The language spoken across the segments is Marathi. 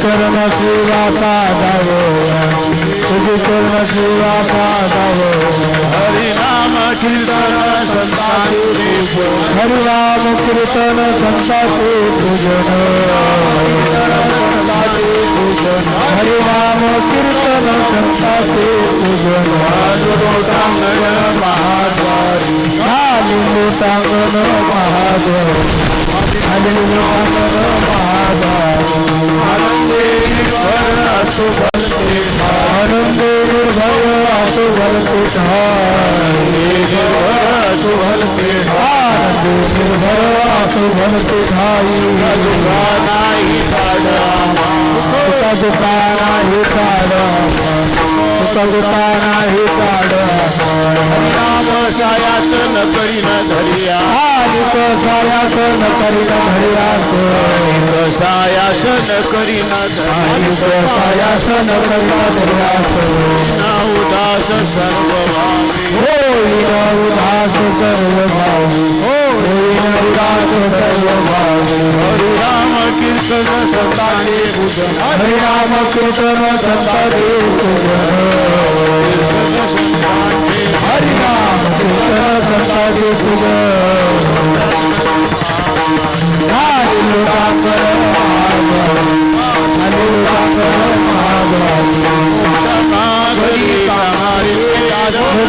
चरण सेवा साधावया तुझे चरण सेवा साधावया हरिनाम कीर्तन संताचे हरिराम कीर्तन संताचे पूजन। हरिराम कीर्तन संताचे पूजन महाद्वारी लिंबू टांगण महादेव आनंद निर्भय असो भरते ईश्वर असो बनते आनंद निर्भय असो भरते सगता नाही हे काढ तुका सायासन करीन न धरिया आणि सायासन करीन धरियास सायासन न सायासन करीन धरियास ना उदास सर्व कीर्तन संताने पूजन हरिनाम कीर्तन संतादे हरिनाम कीर्तन संतादे तुझ हरी लोकांकर हरी लोकांकर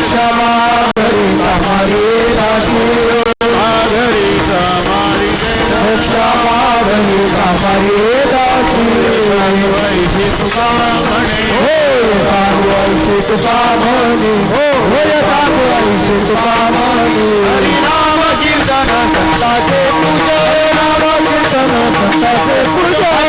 क्षमा हमारी क्षमा करी हमारी वैसे तुका म्हणे हो सांगवायचे तुका म्हणे हो होय सांगवायचे तुका म्हणे हरिनाम कीर्तन संताचे पूजन नाम कीर्तन संताचे पूजन।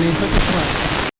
Блин, как это